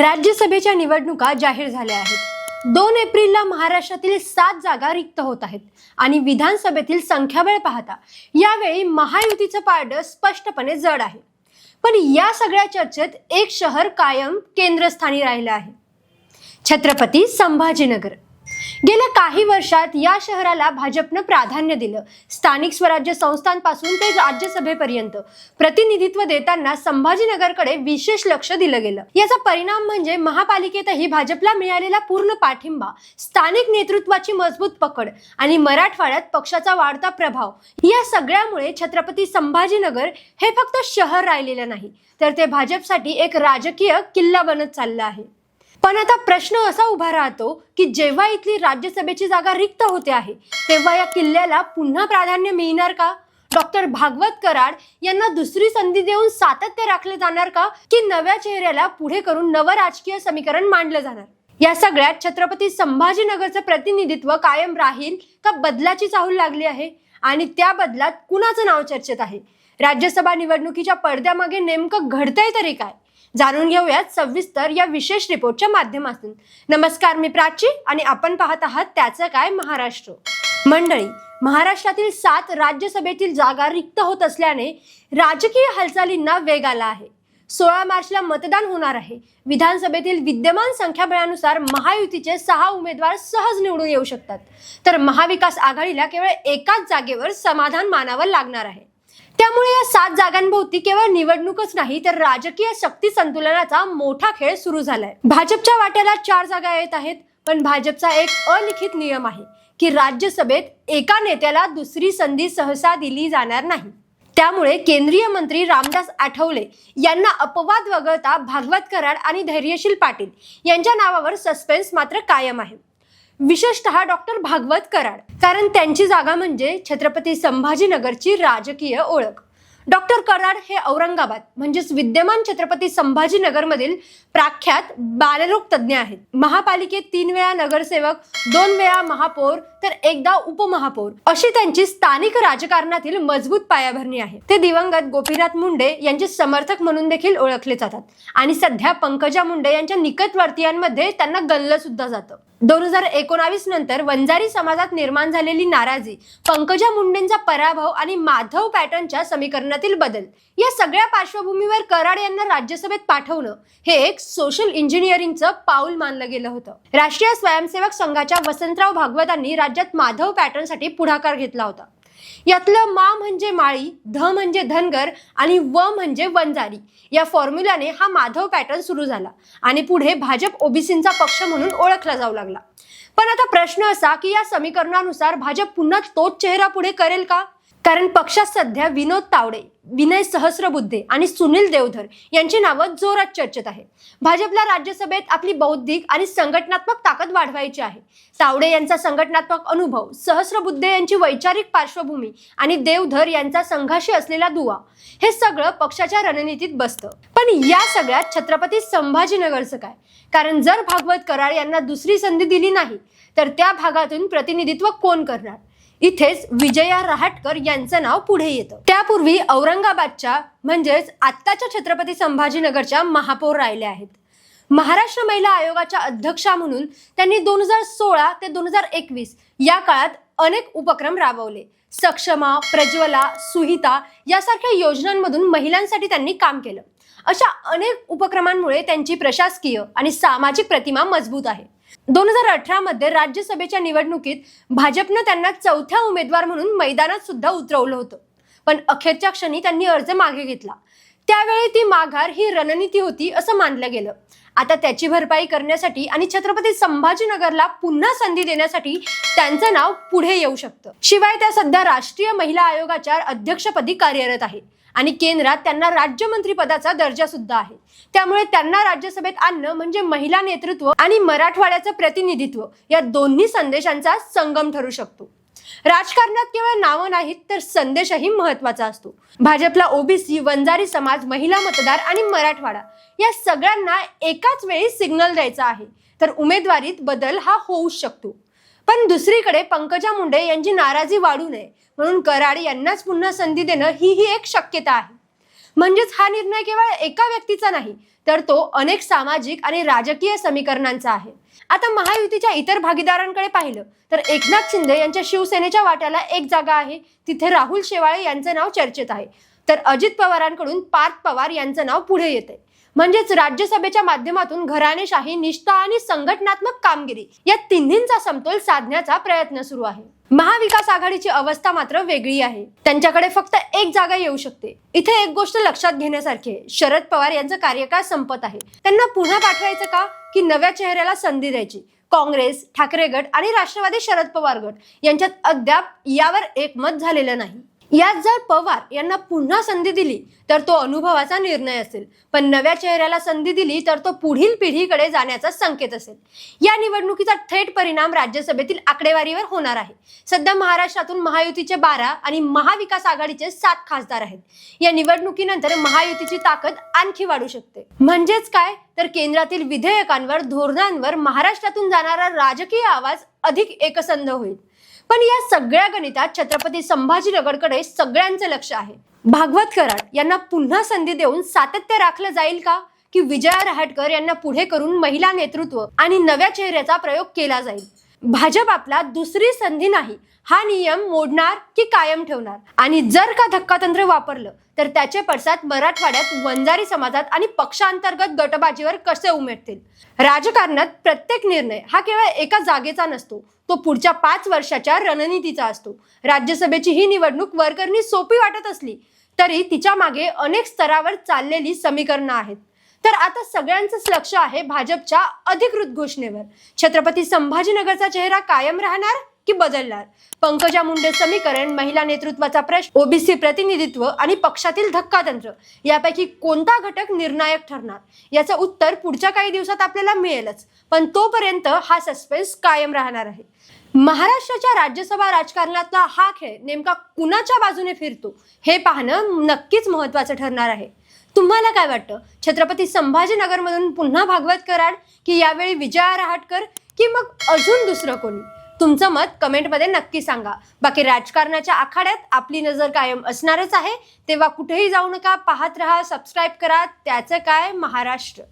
राज्यसभेच्या निवडणुका जाहीर झाल्या आहेत. दोन एप्रिलला महाराष्ट्रातील सात जागा रिक्त होत आहेत आणि विधानसभेतील संख्याबळ पाहता यावेळी महायुतीचं पारडं स्पष्टपणे जड आहे. पण या सगळ्या चर्चेत एक शहर कायम केंद्रस्थानी राहिलं आहे. छत्रपती संभाजीनगर. गेल्या काही वर्षात या शहराला भाजपनं प्राधान्य दिलं. स्थानिक स्वराज्य संस्थांपासून ते राज्यसभेपर्यंत. प्रतिनिधित्व देताना संभाजीनगरकडे विशेष लक्ष दिलं गेलं. याचा परिणाम म्हणजे महापालिकेतही भाजपला मिळालेला पूर्ण पाठिंबा स्थानिक नेतृत्वाची मजबूत पकड आणि मराठवाड्यात पक्षाचा वाढता प्रभाव या सगळ्यामुळे छत्रपती संभाजीनगर हे फक्त शहर राहिलेलं नाही तर ते भाजपसाठी एक राजकीय किल्ला बनत चाललं आहे. पण आता प्रश्न असा उभा राहतो की जेव्हा इथली राज्यसभेची जागा रिक्त होते आहे तेव्हा या किल्ल्याला पुन्हा प्राधान्य मिळणार का? डॉक्टर भागवत कराड यांना दुसरी संधी देऊन सातत्य राखले जाणार का की नव्या चेहऱ्याला पुढे करून नवं राजकीय समीकरण मांडलं जाणार? या सगळ्यात छत्रपती संभाजीनगरचं प्रतिनिधित्व कायम राहील का बदलाची चाहूल लागली आहे? आणि त्या बदलात कुणाचं नाव चर्चेत आहे? राज्यसभा निवडणुकीच्या पडद्यामागे नेमकं घडतंय तरी काय? जाणून घेऊयात सविस्तर या विशेष रिपोर्टच्या माध्यमातून. नमस्कार मी प्राची आणि आपण पाहत आहात त्याचं काय महाराष्ट्र. मंडळी महाराष्ट्रातील सात राज्यसभेतील जागा रिक्त होत असल्याने राजकीय हालचालींना वेग आला आहे. सोळा मार्चला मतदान होणार आहे. विधानसभेतील विद्यमान संख्याबळानुसार महायुतीचे सहा उमेदवार सहज निवडून येऊ शकतात. तर महाविकास आघाडीला केवळ एकाच जागेवर समाधान मानावं लागणार आहे. त्यामुळे या सात जागांभोवती केवळ निवडणूकच नाही तर राजकीय शक्ती संतुलनाचा मोठा खेळ सुरू झालाय. भाजपच्या वाट्याला चार जागा येत आहेत पण भाजपचा एक अलिखित नियम आहे की राज्यसभेत एका नेत्याला दुसरी संधी सहसा दिली जाणार नाही. त्यामुळे केंद्रीय मंत्री रामदास आठवले यांना अपवाद वगळता भागवत कराड आणि धैर्यशील पाटील यांच्या नावावर सस्पेन्स मात्र कायम आहे. विशेषतः डॉक्टर भागवत कराड. कारण त्यांची जागा म्हणजे छत्रपती संभाजीनगरची राजकीय ओळख. डॉक्टर कराड हे औरंगाबाद म्हणजेच विद्यमान छत्रपती संभाजीनगरमधील प्रख्यात बालरोग तज्ज्ञ आहेत. महापालिकेत तीन वेळा नगरसेवक दोन वेळा महापौर तर एकदा उपमहापौर. अशी त्यांची स्थानिक राजकारणातील मजबूत पायाभरणी आहे. ते दिवंगत गोपीनाथ मुंडे यांचे समर्थक म्हणून देखील ओळखले जातात. आणि सध्या पंकजा मुंडे यांच्या निकटवर्तीयांमध्ये त्यांना गल्ल सुद्धा जातं. दोन हजार एकोणावीस नंतर वंजारी समाजात निर्माण झालेली नाराजी पंकजा मुंडेंचा पराभव आणि माधव पॅटर्नच्या समीकरणातील बदल या सगळ्या पार्श्वभूमीवर कराड यांना राज्यसभेत पाठवणं हे एक सोशल इंजिनिअरिंगचं पाऊल मानलं गेलं होतं. राष्ट्रीय स्वयंसेवक संघाच्या वसंतराव भागवतांनी राज्यात माधव पॅटर्नसाठी पुढाकार घेतला होता. यातलं मा म्हणजे माळी ध म्हणजे धनगर आणि व म्हणजे वंजारी. या फॉर्म्युल्याने हा माधव पॅटर्न सुरू झाला आणि पुढे भाजप ओबीसींचा पक्ष म्हणून ओळखला जाऊ लागला. पण आता प्रश्न असा की या समीकरणानुसार भाजप पुन्हा तोच चेहरा पुढे करेल का? कारण पक्षात सध्या विनोद तावडे विनय सहस्रबुद्धे आणि सुनील देवधर यांची नावं जोरात चर्चेत आहे भाजपला राज्यसभेत आपली बौद्धिक आणि संघटनात्मक ताकद वाढवायची आहे. तावडे यांचा संघटनात्मक अनुभव सहस्रबुद्धे यांची वैचारिक पार्श्वभूमी आणि देवधर यांचा संघाशी असलेला दुवा हे सगळं पक्षाच्या रणनीतीत बसतं. पण या सगळ्यात छत्रपती संभाजीनगरचं काय? कारण जर भागवत कराड यांना दुसरी संधी दिली नाही तर त्या भागातून प्रतिनिधित्व कोण करणार? इथेच विजया रहाटकर यांचं नाव पुढे येतं. त्यापूर्वी औरंगाबादच्या म्हणजेच आत्ताच्या छत्रपती संभाजीनगरच्या महापौर राहिल्या आहेत. महाराष्ट्र महिला आयोगाच्या अध्यक्षा म्हणून त्यांनी दोन हजार सोळा ते दोन हजार एकवीस या काळात अनेक उपक्रम राबवले. सक्षमा प्रज्वला सुहिता यासारख्या योजनांमधून महिलांसाठी त्यांनी काम केलं. अशा अनेक उपक्रमांमुळे त्यांची प्रशासकीय आणि सामाजिक प्रतिमा मजबूत आहे. दोन हजार अठरा मध्ये राज्यसभेच्या निवडणुकीत भाजपनं त्यांना चौथ्या उमेदवार म्हणून मैदानात सुद्धा उतरवलं होतं. पण अखेरच्या क्षणी त्यांनी अर्ज मागे घेतला. त्यावेळी ती माघार ही रणनीती होती असं मानलं गेलं. आता त्याची भरपाई करण्यासाठी आणि छत्रपती संभाजीनगरला पुन्हा संधी देण्यासाठी त्यांचं नाव पुढे येऊ शकतं. शिवाय त्या सध्या राष्ट्रीय महिला आयोगाच्या अध्यक्षपदी कार्यरत आहे आणि केंद्रात त्यांना राज्यमंत्री पदाचा दर्जा सुद्धा आहे. त्यामुळे त्यांना राज्यसभेत आणणं म्हणजे महिला नेतृत्व आणि मराठवाड्याचं प्रतिनिधित्व या दोन्ही संदेशांचा संगम ठरू शकतो. राजकारणात केवळ नावं नाहीत तर संदेशही महत्त्वाचा असतो. भाजपला ओबीसी वंजारी समाज महिला मतदार आणि मराठवाडा या सगळ्यांना एकाच वेळी सिग्नल द्यायचा आहे तर उमेदवारीत बदल हा होऊच शकतो. पण दुसरीकडे पंकजा मुंडे यांची नाराजी वाढू नये म्हणून कराड यांनाच पुन्हा संधी देणं ही ही एक शक्यता आहे. म्हणजेच हा निर्णय केवळ एका व्यक्तीचा नाही तर तो अनेक सामाजिक आणि राजकीय समीकरणांचा आहे. आता महायुतीच्या इतर भागीदारांकडे पाहिलं तर एकनाथ शिंदे यांच्या शिवसेनेच्या वाट्याला एक जागा आहे. तिथे राहुल शेवाळे यांचं नाव चर्चेत आहे. तर अजित पवारांकडून पार्थ पवार यांचं नाव पुढे येते म्हणजेच राज्यसभेच्या माध्यमातून घराणेशाही निष्ठा आणि संघटनात्मक कामगिरी या तिन्हींचा समतोल साधण्याचा प्रयत्न सुरू आहे. महाविकास आघाडीची अवस्था मात्र वेगळी आहे. त्यांच्याकडे फक्त एक जागा येऊ शकते. इथे एक गोष्ट लक्षात घेण्यासारखी आहे. शरद पवार यांचा कार्यकाळ संपत आहे. त्यांना पुन्हा पाठवायचं का? की नव्या चेहऱ्याला संधी द्यायची? काँग्रेस ठाकरे गट आणि राष्ट्रवादी शरद पवार गट यांच्यात अद्याप यावर एकमत झालेलं नाही. यात जर पवार यांना पुन्हा संधी दिली तर तो अनुभवाचा निर्णय असेल. पण नव्या चेहऱ्याला संधी दिली तर तो पुढील पिढीकडे जाण्याचा संकेत असेल. या निवडणुकीचा थेट परिणाम राज्यसभेतील आकडेवारीवर होणार आहे. सध्या महाराष्ट्रातून महायुतीचे बारा आणि महाविकास आघाडीचे सात खासदार आहेत. या निवडणुकीनंतर महायुतीची ताकद आणखी वाढू शकते. म्हणजेच काय? तर केंद्रातील विधेयकांवर धोरणांवर महाराष्ट्रातून जाणारा राजकीय आवाज अधिक एकसंध होईल. पण या सगळ्या गणितात छत्रपती संभाजीनगरकडे सगळ्यांचं लक्ष आहे. भागवत कराड यांना पुन्हा संधी देऊन सातत्य राखलं जाईल का? की विजया रहाटकर यांना पुढे करून महिला नेतृत्व आणि नव्या चेहऱ्याचा प्रयोग केला जाईल. भाजप आपला दुसरी संधी नाही. हा नियम मोडणार की कायम ठेवणार? आणि जर का धक्कातंत्र वापरलं तर त्याचे पडसाद मराठवाड्यात वंजारी समाजात आणि पक्षांतर्गत गटबाजीवर कसे उमेटतील? राजकारणात प्रत्येक निर्णय हा केवळ एका जागेचा नसतो. तो पुढच्या पाच वर्षाच्या रणनीतीचा असतो. राज्यसभेची ही निवडणूक वरकरणी सोपी वाटत असली तरी तिच्यामागे अनेक स्तरावर चाललेली समीकरणं आहेत. तर आता सगळ्यांचंच लक्ष आहे भाजपच्या अधिकृत घोषणेवर. छत्रपती संभाजीनगरचा चेहरा कायम राहणार की बदलणार? पंकजा मुंडे समीकरण महिला नेतृत्वाचा प्रश्न ओबीसी प्रतिनिधित्व आणि पक्षातील धक्कातंत्र यापैकी कोणता घटक निर्णायक ठरणार? याचं उत्तर पुढच्या काही दिवसात आपल्याला मिळेलच. पण तोपर्यंत हा सस्पेन्स कायम राहणार आहे. महाराष्ट्राच्या राज्यसभा राजकारणातला हा खेळ नेमका कुणाच्या बाजूने फिरतो? हे पाहणं नक्कीच महत्वाचं ठरणार आहे. तुम्हाला काय वाटतं? छत्रपती संभाजीनगरमधून पुन्हा भागवत कराड की यावेळी विजया रहाटकर की मग अजून दुसरं कोणी? तुमचं मत कमेंटमध्ये नक्की सांगा. बाकी राजकारणाच्या आखाड्यात आपली नजर कायम असणारच आहे. तेव्हा कुठेही जाऊ नका पाहत राहा सबस्क्राईब करा. त्याचं काय? महाराष्ट्र.